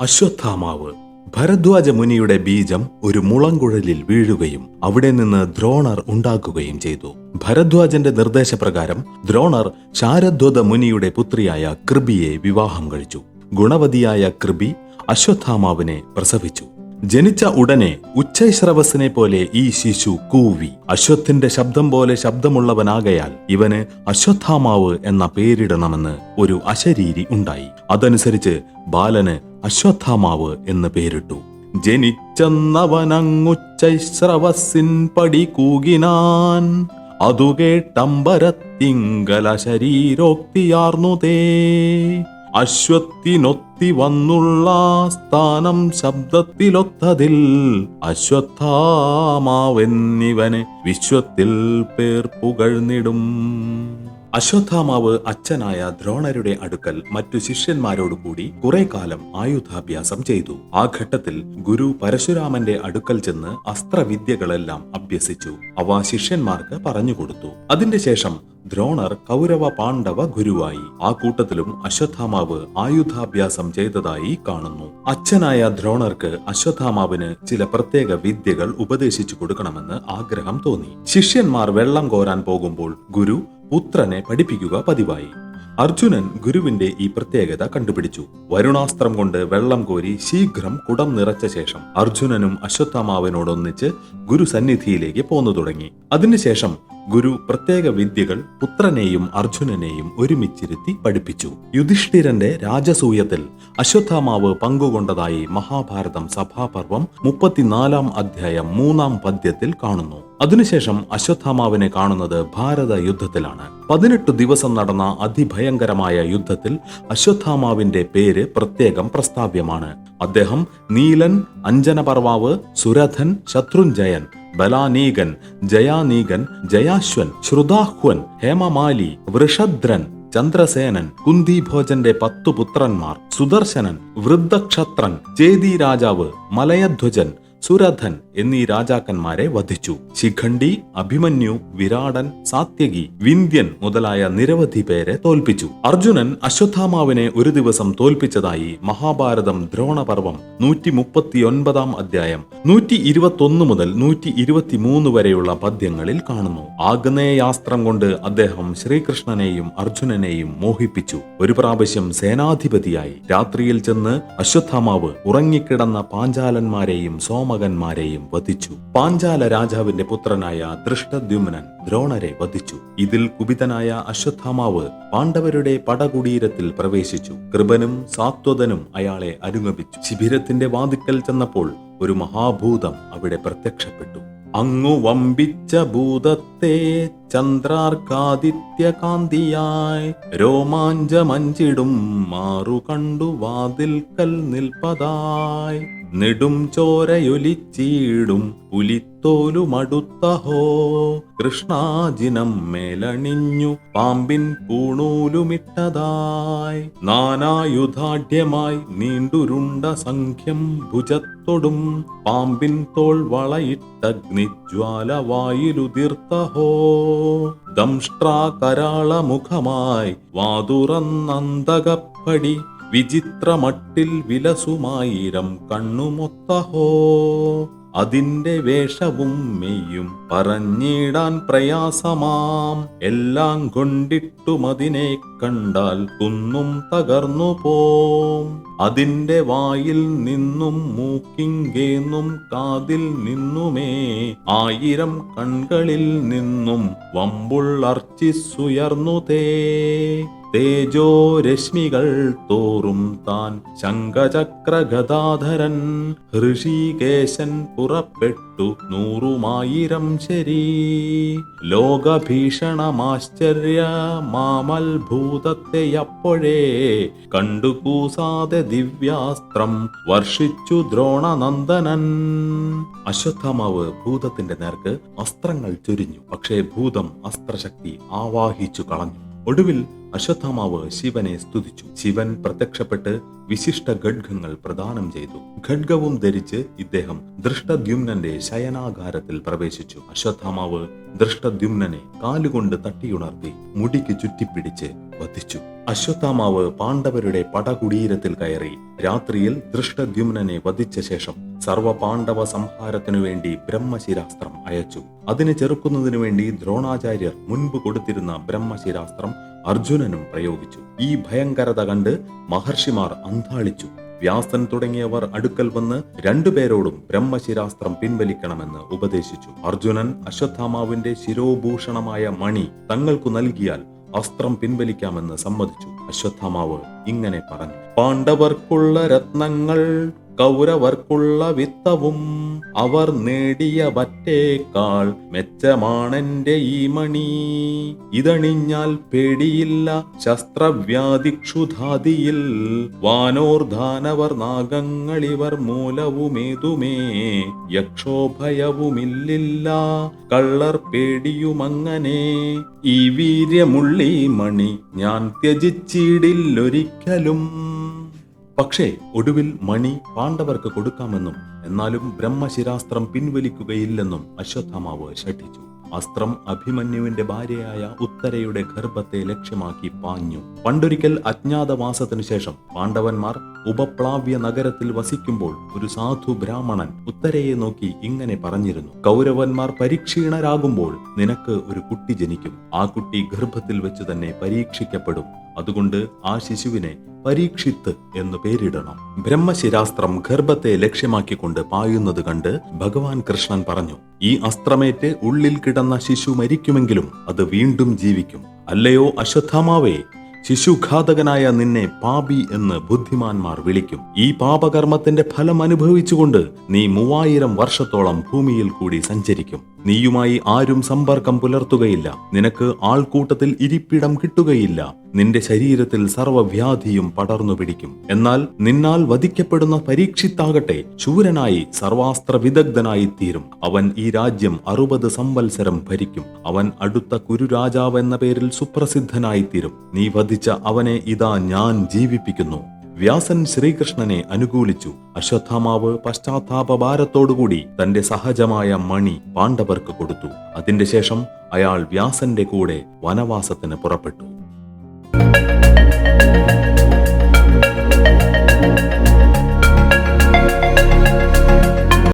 അശ്വത്ഥാമാവ് ഭരദ്വാജ മുനിയുടെ ബീജം ഒരു മുളങ്കുഴലിൽ വീഴുകയും അവിടെ നിന്ന് ദ്രോണർ ഉണ്ടാക്കുകയും ചെയ്തു. ഭരദ്വാജന്റെ നിർദ്ദേശപ്രകാരം ദ്രോണർ ശാരദ്വത മുനിയുടെ പുത്രിയായ കൃപിയെ വിവാഹം കഴിച്ചു. ഗുണവതിയായ കൃപി അശ്വത്ഥാമാവിനെ പ്രസവിച്ചു. ജനിച്ച ഉടനെ ഉച്ചൈശ്രവസിനെ പോലെ ഈ ശിശു കൂവി. അശ്വത്തിന്റെ ശബ്ദം പോലെ ശബ്ദമുള്ളവനാകയാൽ ഇവന് അശ്വത്ഥാമാവ് എന്ന പേരിടണമെന്ന് ഒരു അശരീരി ഉണ്ടായി. അതനുസരിച്ച് ബാലന് അശ്വത്ഥാമാവ് എന്ന് പേരിട്ടു. ജനിച്ചെന്നവനങ്ങുച്ചൈശ്രവസിൻ പടി കൂകിനാൻ അതു കേട്ടമ്പരത്തിങ്കല ശരീരോക്തിയാർന്നു തേ. അശ്വത്തിനൊത്തി വന്നുള്ള സ്ഥാനം ശബ്ദത്തിലൊത്തതിൽ അശ്വത്ഥാമാവെന്നിവനെ വിശ്വത്തിൽ പേർ പുകഴ്ന്നിടും. അശ്വത്ഥാമാവ് അച്ഛനായ ദ്രോണരുടെ അടുക്കൽ മറ്റു ശിഷ്യന്മാരോടുകൂടി കുറെ കാലം ആയുധാഭ്യാസം ചെയ്തു. ആ ഘട്ടത്തിൽ ഗുരു പരശുരാമന്റെ അടുക്കൽ ചെന്ന് അസ്ത്രവിദ്യകളെല്ലാം അഭ്യസിച്ചു. അവ ശിഷ്യന്മാർക്ക് പറഞ്ഞുകൊടുത്തു അതിന്റെ ശേഷം ദ്രോണർ കൗരവ പാണ്ഡവ ഗുരുവായി. ആ കൂട്ടത്തിലും അശ്വത്ഥാമാവ് ആയുധാഭ്യാസം ചെയ്തതായി കാണുന്നു. അച്ഛനായ ദ്രോണർക്ക് അശ്വത്ഥാമാവിന് ചില പ്രത്യേക വിദ്യകൾ ഉപദേശിച്ചു കൊടുക്കണമെന്ന് ആഗ്രഹം തോന്നി. ശിഷ്യന്മാർ വെള്ളം കോരാൻ പോകുമ്പോൾ ഗുരു പുത്രനെ പഠിപ്പിക്കുക പതിവായി. അർജുനൻ ഗുരുവിന്റെ ഈ പ്രത്യേകത കണ്ടുപിടിച്ചു. വരുണാസ്ത്രം കൊണ്ട് വെള്ളം കോരി ശീഘ്രം കുടം നിറച്ച ശേഷം അർജുനനും അശ്വത്ഥാമാവനോടൊന്നിച്ച് ഗുരു സന്നിധിയിലേക്ക് പോന്നു തുടങ്ങി. അതിനുശേഷം ഗുരു പ്രത്യേക വിദ്യകൾ പുത്രനെയും അർജുനനെയും ഒരുമിച്ചിരുത്തി പഠിപ്പിച്ചു. യുധിഷ്ഠിരന്റെ രാജസൂയത്തിൽ അശ്വത്ഥാമാവ് പങ്കുകൊണ്ടതായി മഹാഭാരതം സഭാപർവം മുപ്പത്തിനാലാം അധ്യായം മൂന്നാം പദ്യത്തിൽ കാണുന്നു. അതിനുശേഷം അശ്വത്ഥാമാവിനെ കാണുന്നത് ഭാരത യുദ്ധത്തിലാണ്. പതിനെട്ട് ദിവസം നടന്ന അതിഭയങ്കരമായ യുദ്ധത്തിൽ അശ്വത്ഥാമാവിന്റെ പേര് പ്രത്യേകം പ്രസ്താവ്യമാണ്. അദ്ദേഹം നീലൻ അഞ്ജനപർവാവ് സുരഥൻ ശത്രുഞ്ജയൻ ബലാനീകൻ ജയാനീകൻ ജയാശ്വൻ ശ്രുതാഹ്വൻ ഹേമമാലി വൃഷദ്രൻ ചന്ദ്രസേനൻ കുന്തിഭോജന്റെ പത്തു പുത്രന്മാർ സുദർശനൻ വൃദ്ധക്ഷത്രൻ ചേതി രാജാവ് മലയധ്വജൻ സുരഥൻ എന്നീ രാജാക്കന്മാരെ വധിച്ചു. ശിഖണ്ഡി അഭിമന്യു വിരാടൻ സാത്യകി വിന്ധ്യൻ മുതലായ നിരവധി പേരെ തോൽപ്പിച്ചു. അർജുനൻ അശ്വത്ഥാമാവിനെ ഒരു ദിവസം തോൽപ്പിച്ചതായി മഹാഭാരതം ദ്രോണപർവം നൂറ്റി മുപ്പത്തിയൊൻപതാം അധ്യായം നൂറ്റി ഇരുപത്തൊന്ന് മുതൽ നൂറ്റി ഇരുപത്തിമൂന്ന് വരെയുള്ള പദ്യങ്ങളിൽ കാണുന്നു. ആഗ്നേയാസ്ത്രം കൊണ്ട് അദ്ദേഹം ശ്രീകൃഷ്ണനെയും അർജുനനെയും മോഹിപ്പിച്ചു. ഒരു പ്രാവശ്യം സേനാധിപതിയായി. രാത്രിയിൽ ചെന്ന് അശ്വത്ഥാമാവ് ഉറങ്ങിക്കിടന്ന പാഞ്ചാലന്മാരെയും സോമകന്മാരെയും വധിച്ചു. പാഞ്ചാല രാജാവിന്റെ പുത്രനായ ദൃഷ്ടദ്യുമ്നൻ ദ്രോണരെ വധിച്ചു. ഇതിൽ കുപിതനായ അശ്വത്ഥാമാവ് പാണ്ഡവരുടെ പടകുടീരത്തിൽ പ്രവേശിച്ചു. കൃപനും സാത്വതനും അയാളെ അനുഗമിച്ചു. ശിബിരത്തിന്റെ വാതിക്കൽ ചെന്നപ്പോൾ ഒരു മഹാഭൂതം അവിടെ പ്രത്യക്ഷപ്പെട്ടു. അങ്ങു വമ്പിച്ച ഭൂതത്തെ ചന്ദ്രാർക്കാദിത്യകാന്തിയായി രോമാഞ്ചമഞ്ചിടും. മാറു കണ്ടു വാതിൽക്കൽ നിൽപ്പതായി. നെടും ചോരയൊലിച്ചീടും പുലിത്തോലുമടുത്തഹോ. കൃഷ്ണാജിനം മേലണിഞ്ഞു പാമ്പിൻ പൂണൂലുമിട്ടതായി നാനായുധാഢ്യമായി നീണ്ടുരുണ്ട സംഖ്യം ഭുജത്തൊടും പാമ്പിൻ തോൾ വളയിട്ടഗ്നിജ്വാല വായിലുതിർത്തഹോ ദംഷ്ട്രാകരാളമുഖമായി വാതുറന്നന്തകപ്പടി വിചിത്രമട്ടിൽ വിലസുമായിരം കണ്ണുമൊത്തഹോ. അതിന്റെ വേഷവും മെയ്യും പറഞ്ഞിടാൻ പ്രയാസമാം. എല്ലാം കൊണ്ടിട്ടുമതിനെ കണ്ടാൽ കുന്നും തകർന്നു പോം. അതിന്റെ വായിൽ നിന്നും മൂക്കിങ്കേന്നും കാതിൽ നിന്നുമേ ആയിരം കൺകളിൽ നിന്നും വമ്പുള്ളർച്ചിസുയർന്നു തേ. തേജോ രശ്മികൾ തോറും താൻ ശങ്കചക്രഗദാധരൻ ഋഷികേശൻ പുറപ്പെട്ടു നൂറുമായിരം ശരി. ലോകഭീഷണമാശ്ചര്യ മാമത്ഭൂതത്തെ അപ്പോഴേ കണ്ടു കൂസാതെ ദിവ്യാസ്ത്രം വർഷിച്ചു ദ്രോണനന്ദനൻ. അശ്വത്ഥമാവ് ഭൂതത്തിന്റെ നേർക്ക് അസ്ത്രങ്ങൾ ചൊരിഞ്ഞു. പക്ഷേ ഭൂതം അസ്ത്രശക്തി ആവാഹിച്ചു കളഞ്ഞു. ഒടുവിൽ അശ്വത്ഥാമാവ് ശിവനെ സ്തുതിച്ചു. ശിവൻ പ്രത്യക്ഷപ്പെട്ട് വിശിഷ്ട ഖഡ്ഗങ്ങൾ പ്രദാനം ചെയ്തു. ഖഡ്ഗവും ധരിച്ച് ഇദ്ദേഹം ദൃഷ്ടദ്യുമ്നന്റെ ശയനാകാരത്തിൽ പ്രവേശിച്ചു. അശ്വത്ഥാമാവ് ദൃഷ്ടദ്യുമ്നനെ കാലുകൊണ്ട് തട്ടിയുണർത്തി മുടിക്ക് ചുറ്റിപ്പിടിച്ച് വധിച്ചു. അശ്വത്ഥാമാവ് പാണ്ഡവരുടെ പടകുടീരത്തിൽ കയറി രാത്രിയിൽ ദൃഷ്ടദ്യുമ്നനെ വധിച്ച ശേഷം സർവ പാണ്ഡവ സംഹാരത്തിനു വേണ്ടി ബ്രഹ്മശിരാസ്ത്രം അയച്ചു. അതിനെ ചെറുക്കുന്നതിനു വേണ്ടി ദ്രോണാചാര്യർ മുൻപ് കൊടുത്തിരുന്ന ബ്രഹ്മശിരാസ്ത്രം അർജുനനും പ്രയോഗിച്ചു. ഈ ഭയങ്കരത കണ്ട് മഹർഷിമാർ അന്താളിച്ചു വ്യാസൻ തുടങ്ങിയവർ അടുക്കൽ വന്ന് രണ്ടുപേരോടും ബ്രഹ്മശിരാസ്ത്രം പിൻവലിക്കണമെന്ന് ഉപദേശിച്ചു. അർജുനൻ അശ്വത്ഥാമാവിന്റെ ശിരോഭൂഷണമായ മണി തങ്ങൾക്കു നൽകിയാൽ അസ്ത്രം പിൻവലിക്കാമെന്ന് സമ്മതിച്ചു. അശ്വത്ഥാമാവ് ഇങ്ങനെ പറഞ്ഞു. പാണ്ഡവർക്കുള്ള രത്നങ്ങൾ കൗരവർക്കുള്ള വിത്തവും അവർ നേടിയ വറ്റേക്കാൾ മെച്ചമാണെന്റെ ഈ മണി. ഇതണിഞ്ഞാൽ പേടിയില്ല ശസ്ത്രവ്യാധിക്ഷുധാതിയിൽ വാനോർധാനവർ നാഗങ്ങളിവർ മൂലവുമേതുമേ. യക്ഷോഭയവുമില്ലില്ല കള്ളർ പേടിയുമങ്ങനെ. ഈ വീര്യമുള്ളി മണി ഞാൻ ത്യജിച്ചിടില്ലൊരിക്കലും പക്ഷേ ഒടുവിൽ മണി പാണ്ഡവർക്ക് കൊടുക്കാമെന്നും എന്നാലും ബ്രഹ്മശിരാസ്ത്രം പിൻവലിക്കുകയില്ലെന്നും അശ്വത്ഥമാവ് ശഠിച്ചു. അസ്ത്രം അഭിമന്യുവിന്റെ ഭാര്യയായ ഉത്തരയുടെ ഗർഭത്തെ ലക്ഷ്യമാക്കി പാഞ്ഞു. പണ്ടൊരിക്കൽ അജ്ഞാതവാസത്തിനു ശേഷം പാണ്ഡവന്മാർ ഉപപ്ലാവ്യ നഗരത്തിൽ വസിക്കുമ്പോൾ ഒരു സാധു ബ്രാഹ്മണൻ ഉത്തരയെ നോക്കി ഇങ്ങനെ പറഞ്ഞിരുന്നു കൗരവന്മാർ പരീക്ഷീണരാകുമ്പോൾ നിനക്ക് ഒരു കുട്ടി ജനിക്കും. ആ കുട്ടി ഗർഭത്തിൽ വെച്ച് തന്നെ പരീക്ഷിക്കപ്പെടും. അതുകൊണ്ട് ആ ശിശുവിനെ പരീക്ഷിത്ത് എന്ന് പേരിടണം. ബ്രഹ്മശിരാസ്ത്രം ഗർഭത്തെ ലക്ഷ്യമാക്കിക്കൊണ്ട് പായുന്നത് കണ്ട് ഭഗവാൻ കൃഷ്ണൻ പറഞ്ഞു ഈ അസ്ത്രമേറ്റ് ഉള്ളിൽ കിടന്ന ശിശു മരിക്കുമെങ്കിലും അത് വീണ്ടും ജീവിക്കും. അല്ലയോ അശ്വത്ഥാമാവേ ശിശുഘാതകനായ നിന്നെ പാപി എന്ന് ബുദ്ധിമാന്മാർ വിളിക്കും. ഈ പാപകർമ്മത്തിന്റെ ഫലം അനുഭവിച്ചുകൊണ്ട് നീ മൂവായിരം വർഷത്തോളം ഭൂമിയിൽ കൂടി സഞ്ചരിക്കും. നീയുമായി ആരും സമ്പർക്കം പുലർത്തുകയില്ല. നിനക്ക് ആൾക്കൂട്ടത്തിൽ ഇരിപ്പിടം കിട്ടുകയില്ല. നിന്റെ ശരീരത്തിൽ സർവവ്യാധിയും പടർന്നു പിടിക്കും. എന്നാൽ നിന്നാൽ വധിക്കപ്പെടുന്ന പരീക്ഷിത്താകട്ടെ ശൂരനായി സർവാസ്ത്ര വിദഗ്ധനായി തീരും. അവൻ ഈ രാജ്യം അറുപത് സംവത്സരം ഭരിക്കും. അവൻ അടുത്ത കുരുരാജാവ് എന്ന പേരിൽ സുപ്രസിദ്ധനായി തീരും. നീ വധിച്ച അവനെ ഇതാ ഞാൻ ജീവിപ്പിക്കുന്നു. വ്യാസൻ ശ്രീകൃഷ്ണനെ അനുകൂലിച്ചു. അശ്വത്ഥാമാവ് പശ്ചാത്താപ പശ്ചാത്താപഭാരത്തോടുകൂടി തന്റെ സഹജമായ മണി പാണ്ഡവർക്ക് കൊടുത്തു. അതിന്റെ ശേഷം അയാൾ വ്യാസന്റെ കൂടെ വനവാസത്തിന് പുറപ്പെട്ടു.